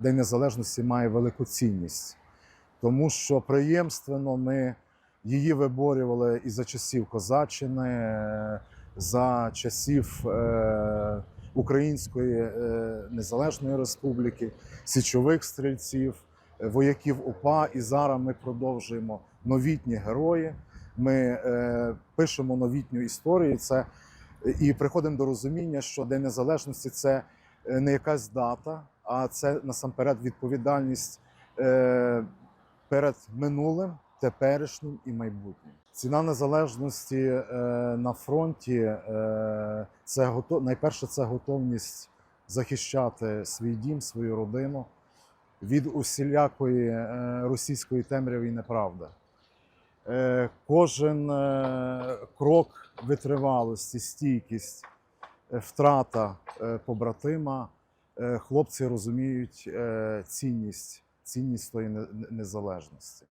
День Незалежності має велику цінність, тому що преємственно ми її виборювали і за часів Козаччини, е, за часів е, Української е, Незалежної Республіки, січових стрільців, вояків УПА. І зараз ми продовжуємо новітні герої. Ми пишемо новітню історію. Це і приходимо до розуміння, що День Незалежності це не якась дата, а це насамперед відповідальність е, перед минулим, теперішнім і майбутнім. Ціна незалежності е, на фронті е, це гото... найперше це готовність захищати свій дім, свою родину від усілякої е, російської темряви і неправди. Е, Кожен е, крок витривалості, стійкість, е, втрата е, побратима, хлопці розуміють е, цінність, цінність тої не- незалежності.